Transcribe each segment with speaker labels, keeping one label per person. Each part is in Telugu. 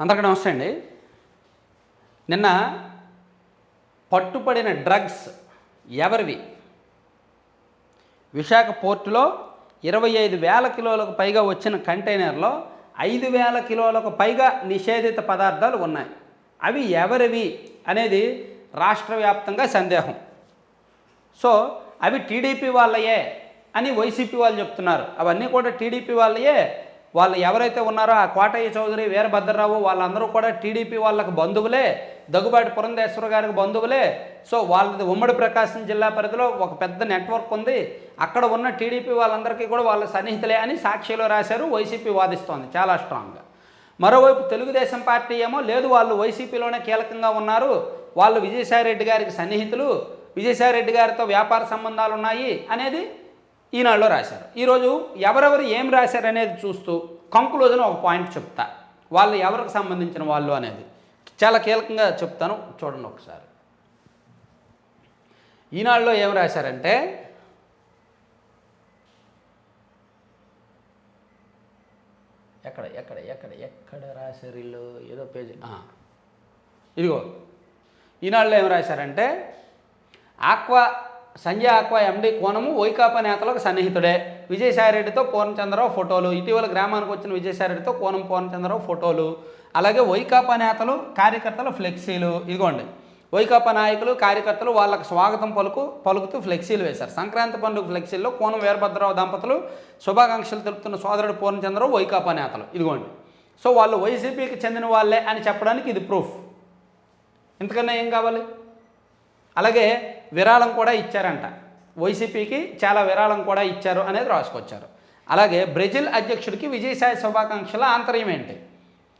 Speaker 1: అందరికీ నమస్తే అండి. నిన్న పట్టుపడిన డ్రగ్స్ ఎవరివి? విశాఖ పోర్టులో ఇరవై ఐదు వేల కిలోలకు పైగా వచ్చిన కంటైనర్లో ఐదు వేల కిలోలకు పైగా నిషేధిత పదార్థాలు ఉన్నాయి. అవి ఎవరివి అనేది రాష్ట్ర వ్యాప్తంగా సందేహం. సో అవి టీడీపీ వాళ్ళయే అని వైసీపీ వాళ్ళు చెప్తున్నారు. అవన్నీ కూడా టీడీపీ వాళ్ళయే వాళ్ళు ఎవరైతే ఉన్నారో ఆ కోటయ్య చౌదరి వీరభద్రరావు వాళ్ళందరూ కూడా టీడీపీ వాళ్ళకు బంధువులే దగ్గుబాటి పురంధేశ్వర గారికి బంధువులే. సో వాళ్ళది ఉమ్మడి ప్రకాశం జిల్లా పరిధిలో ఒక పెద్ద నెట్వర్క్ ఉంది. అక్కడ ఉన్న టీడీపీ వాళ్ళందరికీ కూడా వాళ్ళ సన్నిహితులే అని సాక్షిలో రాశారు వైసీపీ వాదిస్తోంది చాలా స్ట్రాంగ్గా. మరోవైపు తెలుగుదేశం పార్టీ ఏమో లేదు వాళ్ళు వైసీపీలోనే కీలకంగా ఉన్నారు. వాళ్ళు విజయసాయిరెడ్డి గారికి సన్నిహితులు. విజయసాయిరెడ్డి గారితో వ్యాపార సంబంధాలు ఉన్నాయి అనేది ఈనాడులో రాశారు. ఈరోజు ఎవరెవరు ఏం రాశారు అనేది చూస్తూ కంక్లూజన్ ఒక పాయింట్ చెప్తా. వాళ్ళు ఎవరికి సంబంధించిన వాళ్ళు అనేది చాలా కీలకంగా చెప్తాను చూడండి ఒకసారి. ఈనాడులో ఏం రాశారంటే ఎక్కడ ఎక్కడ ఎక్కడ ఎక్కడ రాశారు వీళ్ళు? ఏదో పేజీ. ఇదిగో ఈనాడులో ఏం రాశారంటే ఆక్వా సంజయ్ ఆక్వా ఎండి కోనము వైకాపా నేతలకు సన్నిహితుడే. విజయసాయిరెడ్డితో పూర్ణచంద్రరావు ఫోటోలు. ఇటీవల గ్రామానికి వచ్చిన విజయసాయిరెడ్డితో కోనం పూర్ణచంద్రరావు ఫోటోలు. అలాగే వైకాపా నేతలు కార్యకర్తలు ఫ్లెక్సీలు. ఇదిగోండి. వైకాపా నాయకులు కార్యకర్తలు వాళ్ళకు స్వాగతం పలుకు పలుకుతూ ఫ్లెక్సీలు వేశారు. సంక్రాంతి పండుగ ఫ్లెక్సీల్లో కోనం వీరభద్రరావు దంపతులు శుభాకాంక్షలు తెలుపుతున్న సోదరుడు పూర్ణచంద్రరావు వైకాపా నేతలు. ఇదిగోండి. సో వాళ్ళు వైసీపీకి చెందిన వాళ్ళే అని చెప్పడానికి ఇది ప్రూఫ్ ఇంతకన్నా ఏం కావాలి? అలాగే విరాళం కూడా ఇచ్చారంట. వైసీపీకి చాలా విరాళం కూడా ఇచ్చారు అనేది రాసుకొచ్చారు. అలాగే బ్రెజిల్ అధ్యక్షుడికి విజయసాయి శుభాకాంక్షల ఆంతర్యం ఏంటి?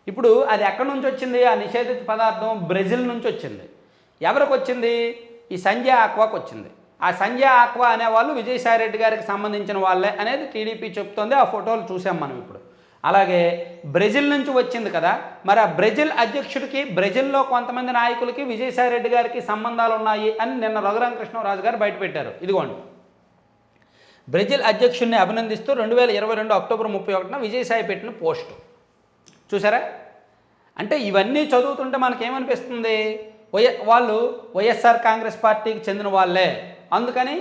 Speaker 1: ఇప్పుడు అది ఎక్కడి నుంచి వచ్చింది? ఆ నిషేధిత పదార్థం బ్రెజిల్ నుంచి వచ్చింది. ఎవరికి వచ్చింది? ఈ సంజయ్ ఆక్వాకి వచ్చింది. ఆ సంజయ్ ఆక్వా అనేవాళ్ళు విజయసాయిరెడ్డి గారికి సంబంధించిన వాళ్ళే అనేది టీడీపీ చెప్తోంది. ఆ ఫోటోలు చూసాం మనం ఇప్పుడు. అలాగే బ్రెజిల్ నుంచి వచ్చింది కదా మరి ఆ బ్రెజిల్ అధ్యక్షుడికి బ్రెజిల్లో కొంతమంది నాయకులకి విజయసాయిరెడ్డి గారికి సంబంధాలు ఉన్నాయి అని నిన్న రఘురామకృష్ణరాజు గారు బయటపెట్టారు. ఇదిగోండి. బ్రెజిల్ అధ్యక్షుడిని అభినందిస్తూ రెండు వేల ఇరవై రెండు అక్టోబర్ ముప్పై ఒకటిన విజయసాయి పెట్టిన పోస్టు. చూసారా? అంటే ఇవన్నీ చదువుతుంటే మనకేమనిపిస్తుంది? వై వాళ్ళు వైఎస్ఆర్ కాంగ్రెస్ పార్టీకి చెందిన వాళ్ళే. అందుకని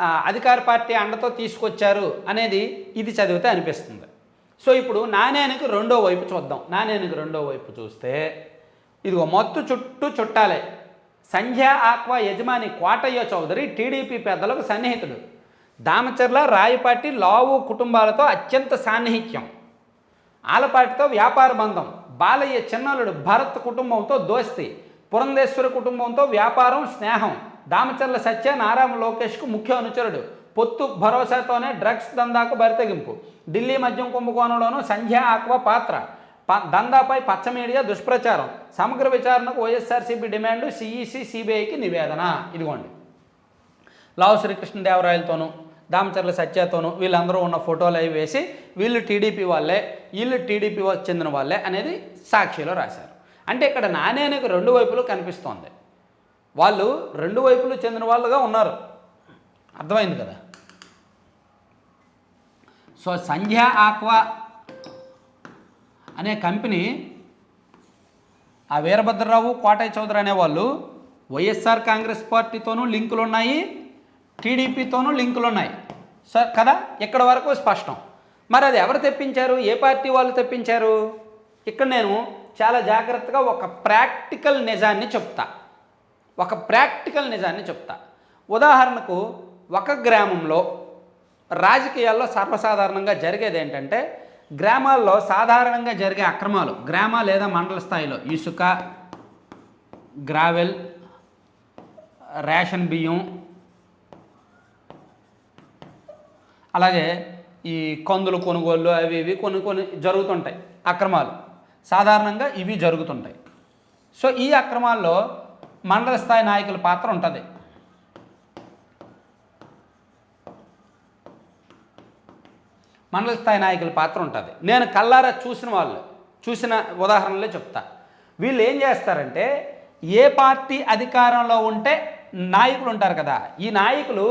Speaker 1: అధికార పార్టీ అండతో తీసుకొచ్చారు అనేది ఇది చదివితే అనిపిస్తుంది. సో ఇప్పుడు నాణ్యానికి రెండో వైపు చూద్దాం. నాణ్యానికి రెండో వైపు చూస్తే ఇదిగో మొత్తు చుట్టూ చుట్టాలే. సంధ్య ఆక్వా యజమాని కోటయ్య చౌదరి టీడీపీ పెద్దలకు సన్నిహితుడు. దామచర్ల రాయపాటి లావు కుటుంబాలతో అత్యంత సాన్నిహిత్యం. ఆలపాటితో వ్యాపార బంధం. బాలయ్య చిన్నలుడు భరత్ కుటుంబంతో దోస్తి. పురంధేశ్వరి కుటుంబంతో వ్యాపారం స్నేహం. దామచర్ల సత్య నారాయణ లోకేష్కు ముఖ్య అనుచరుడు. పొత్తు భరోసాతోనే డ్రగ్స్ దందాకు బరితెగింపు. ఢిల్లీ మద్యం కుంభకోణంలోనూ సంధ్య ఆక్వా పాత్ర. ప- దందాపై పచ్చ మీడియా దుష్ప్రచారం. సమగ్ర విచారణకు వైఎస్ఆర్సీపీ డిమాండ్ సిఈసి సిబిఐకి నివేదన. ఇదిగోండి. లావు శ్రీకృష్ణదేవరాయలతోనూ దామచర్ల సత్యతోనూ వీళ్ళందరూ ఉన్న ఫోటోలు అవి వేసి వీళ్ళు టీడీపీ వాళ్ళే వీళ్ళు టీడీపీ చెందిన వాళ్ళే అనేది సాక్షిలో రాశారు. అంటే ఇక్కడ నాణ్యానికి రెండు వైపులు కనిపిస్తోంది. వాళ్ళు రెండు వైపులు చెందిన వాళ్ళుగా ఉన్నారు. అర్థమైంది కదా? సో సంధ్య ఆక్వా అనే కంపెనీ ఆ వీరభద్రరావు కోటయ్య చౌదరి అనేవాళ్ళు వైఎస్ఆర్ కాంగ్రెస్ పార్టీతోనూ లింకులు ఉన్నాయి టీడీపీతోనూ లింకులు ఉన్నాయి సో కదా? ఇక్కడ వరకు స్పష్టం. మరి అది ఎవరు తెప్పించారు? ఏ పార్టీ వాళ్ళు తెప్పించారు? ఇక్కడ నేను చాలా జాగ్రత్తగా ఒక ప్రాక్టికల్ నిజాన్ని చెప్తా. ఒక ప్రాక్టికల్ నిజాన్ని చెప్తా. ఉదాహరణకు ఒక గ్రామంలో రాజకీయాల్లో సర్వసాధారణంగా జరిగేది ఏంటంటే గ్రామాల్లో సాధారణంగా జరిగే అక్రమాలు గ్రామ లేదా మండల స్థాయిలో ఇసుక గ్రావెల్ రేషన్ బియ్యం అలాగే ఈ కందులు కొనుగోళ్ళు అవి ఇవి కొన్ని కొన్ని జరుగుతుంటాయి అక్రమాలు. సాధారణంగా ఇవి జరుగుతుంటాయి. సో ఈ అక్రమాల్లో మండల స్థాయి నాయకుల పాత్ర ఉంటుంది. మండల స్థాయి నాయకుల పాత్ర ఉంటుంది. నేను కల్లారా చూసిన వాళ్ళు చూసిన ఉదాహరణలే చెప్తా. వీళ్ళు ఏం చేస్తారంటే ఏ పార్టీ అధికారంలో ఉంటే నాయకులు ఉంటారు కదా ఈ నాయకులు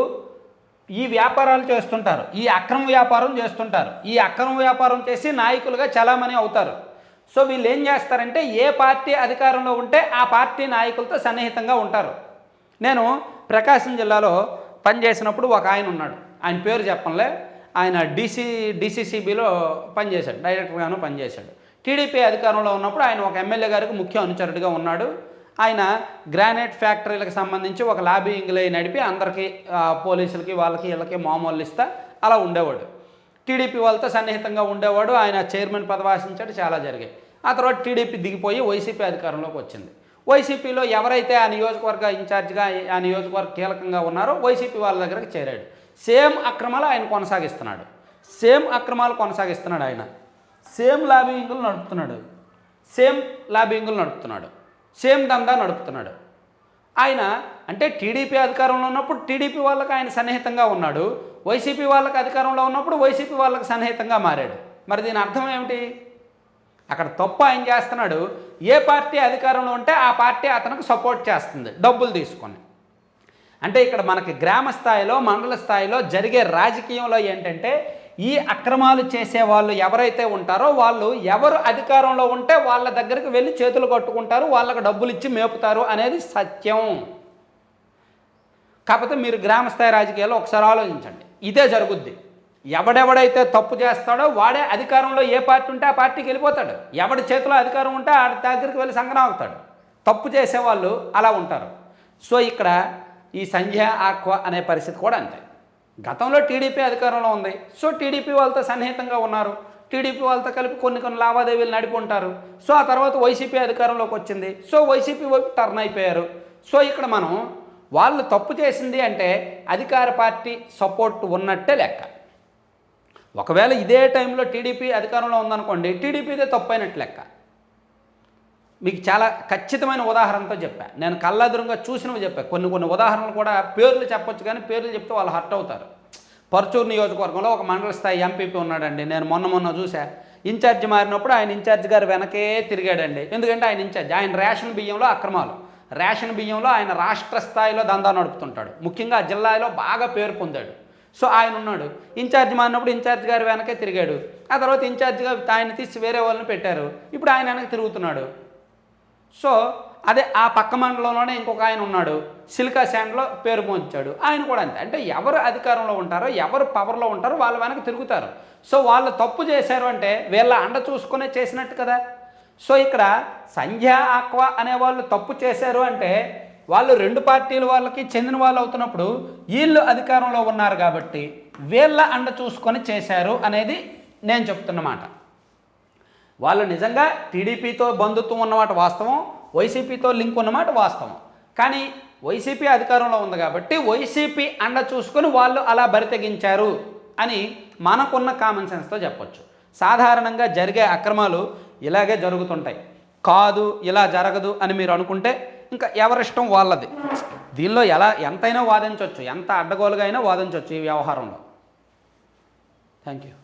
Speaker 1: ఈ వ్యాపారాలు చేస్తుంటారు ఈ అక్రమ వ్యాపారం చేస్తుంటారు ఈ అక్రమ వ్యాపారం చేసి నాయకులుగా చలామణి అవుతారు. సో వీళ్ళు ఏం చేస్తారంటే ఏ పార్టీ అధికారంలో ఉంటే ఆ పార్టీ నాయకులతో సన్నిహితంగా ఉంటారు. నేను ప్రకాశం జిల్లాలో పనిచేసినప్పుడు ఒక ఆయన ఉన్నాడు. ఆయన పేరు చెప్పంలే ఆయన డీసీ డీసీసీబీలో పనిచేశాడు డైరెక్టర్గాను పనిచేశాడు. టీడీపీ అధికారంలో ఉన్నప్పుడు ఆయన ఒక ఎమ్మెల్యే గారికి ముఖ్య అనుచరుడిగా ఉన్నాడు. ఆయన గ్రానైట్ ఫ్యాక్టరీలకు సంబంధించి ఒక లాబింగ్లో నడిపి అందరికీ పోలీసులకి వాళ్ళకి వీళ్ళకి మామూలు ఇస్తా అలా ఉండేవాడు. టీడీపీ వాళ్ళతో సన్నిహితంగా ఉండేవాడు. ఆయన చైర్మన్ పదవాసించాడు చాలా జరిగాయి. ఆ తర్వాత టీడీపీ దిగిపోయి వైసీపీ అధికారంలోకి వచ్చింది. వైసీపీలో ఎవరైతే ఆ నియోజకవర్గ ఇన్ఛార్జ్గా ఆ నియోజకవర్గ కీలకంగా ఉన్నారో వైసీపీ వాళ్ళ దగ్గరకు చేరాడు. సేమ్ అక్రమాలు ఆయన కొనసాగిస్తున్నాడు. సేమ్ అక్రమాలు కొనసాగిస్తున్నాడు ఆయన. సేమ్ లాబింగ్లు నడుపుతున్నాడు. సేమ్ లాబింగులు నడుపుతున్నాడు. సేమ్ దందా నడుపుతున్నాడు. ఆయన అంటే టీడీపీ అధికారంలో ఉన్నప్పుడు టీడీపీ వాళ్ళకి ఆయన సన్నిహితంగా ఉన్నాడు. వైసీపీ వాళ్ళకి అధికారంలో ఉన్నప్పుడు వైసీపీ వాళ్ళకి సన్నిహితంగా మారాడు. మరి దీని అర్థం ఏమిటి? అక్కడ తప్పు ఆయన చేస్తున్నాడు. ఏ పార్టీ అధికారంలో ఉంటే ఆ పార్టీ అతనికి సపోర్ట్ చేస్తుంది. డబ్బులు తీసుకొని. అంటే ఇక్కడ మనకి గ్రామ స్థాయిలో మండల స్థాయిలో జరిగే రాజకీయంలో ఏంటంటే ఈ అక్రమాలు చేసే వాళ్ళు ఎవరైతే ఉంటారో వాళ్ళు ఎవరు అధికారంలో ఉంటే వాళ్ళ దగ్గరికి వెళ్ళి చేతులు కట్టుకుంటారు వాళ్ళకి డబ్బులు ఇచ్చి మేపుతారు అనేది సత్యం. కాకపోతే మీరు గ్రామస్థాయి రాజకీయాలు రాజకీయాల్లో ఒకసారి ఆలోచించండి. ఇదే జరుగుద్ది. ఎవడెవడైతే తప్పు చేస్తాడో వాడే అధికారంలో ఏ పార్టీ ఉంటే ఆ పార్టీకి వెళ్ళిపోతాడు. ఎవడి చేతిలో అధికారం ఉంటే ఆ దగ్గరికి వెళ్ళి సంగనం అవుతాడు తప్పు చేసేవాళ్ళు అలా ఉంటారు. సో ఇక్కడ ఈ సంధ్య ఆక్వా అనే పరిస్థితి కూడా అంతే. గతంలో టీడీపీ అధికారంలో ఉంది. సో టీడీపీ వాళ్ళతో సన్నిహితంగా ఉన్నారు. టీడీపీ వాళ్ళతో కలిపి కొన్ని కొన్ని లావాదేవీలు నడిపి ఉంటారు. సో ఆ తర్వాత వైసీపీ అధికారంలోకి వచ్చింది. సో వైసీపీ వైపు టర్న్ అయిపోయారు. సో ఇక్కడ మనం వాళ్ళు తప్పు చేసింది అంటే అధికార పార్టీ సపోర్ట్ ఉన్నట్టే లెక్క. ఒకవేళ ఇదే టైంలో టీడీపీ అధికారంలో ఉందనుకోండి టీడీపీదే తప్పు అయినట్టు లెక్క. మీకు చాలా ఖచ్చితమైన ఉదాహరణతో చెప్పా. నేను కళ్ళదురంగా చూసినవి చెప్పా. కొన్ని కొన్ని ఉదాహరణలు కూడా పేర్లు చెప్పొచ్చు కానీ పేర్లు చెప్తే వాళ్ళు హర్ట్ అవుతారు. పరచూరు నియోజకవర్గంలో ఒక మండల స్థాయి ఎంపీపీ ఉన్నాడండి. నేను మొన్న మొన్న చూసా ఇన్ఛార్జ్ మారినప్పుడు ఆయన ఇన్ఛార్జ్ గారు వెనకే తిరిగాడండి. ఎందుకంటే ఆయన ఇన్ఛార్జ్ ఆయన రేషన్ బియ్యంలో అక్రమాలు. రేషన్ బియ్యంలో ఆయన రాష్ట్ర స్థాయిలో దందా నడుపుతుంటాడు. ముఖ్యంగా జిల్లాలో బాగా పేరు పొందాడు. సో ఆయన ఉన్నాడు. ఇన్ఛార్జ్ మారినప్పుడు ఇన్ఛార్జ్ గారు వెనకే తిరిగాడు. ఆ తర్వాత ఇన్ఛార్జ్గా ఆయన తీసి వేరే వాళ్ళని పెట్టారు. ఇప్పుడు ఆయన వెనక తిరుగుతున్నాడు. సో అదే ఆ పక్క మండలంలోనే ఇంకొక ఆయన ఉన్నాడు. సిలికా శాండ్లో పేరు పొంచాడు. ఆయన కూడా అంతే. అంటే ఎవరు అధికారంలో ఉంటారో ఎవరు పవర్లో ఉంటారో వాళ్ళ వెనక తిరుగుతారు. సో వాళ్ళు తప్పు చేశారు అంటే వీళ్ళ అండ చూసుకునే చేసినట్టు కదా. సో ఇక్కడ సంధ్యా ఆక్వా అనే వాళ్ళు తప్పు చేశారు అంటే వాళ్ళు రెండు పార్టీల వాళ్ళకి చెందిన వాళ్ళు అవుతున్నప్పుడు వీళ్ళు అధికారంలో ఉన్నారు కాబట్టి వీళ్ళ అండ చూసుకొని చేశారు అనేది నేను చెప్తున్నమాట వాళ్ళు నిజంగా టీడీపీతో బంధుత్వం ఉన్నమాట వాస్తవం వైసీపీతో లింక్ ఉన్నమాట వాస్తవం. కానీ వైసీపీ అధికారంలో ఉంది కాబట్టి వైసీపీ అండ చూసుకొని వాళ్ళు అలా బరితెగించారు అని మనకున్న కామన్ సెన్స్తో చెప్పొచ్చు. సాధారణంగా జరిగే అక్రమాలు ఇలాగే జరుగుతుంటాయి. కాదు ఇలా జరగదు అని మీరు అనుకుంటే ఇంకా ఎవరిష్టం వాళ్ళది. దీనిలో ఎలా ఎంతైనా వాదించవచ్చు ఎంత అడ్డగోలుగా అయినా వాదించవచ్చు ఈ వ్యవహారంలో. Thank you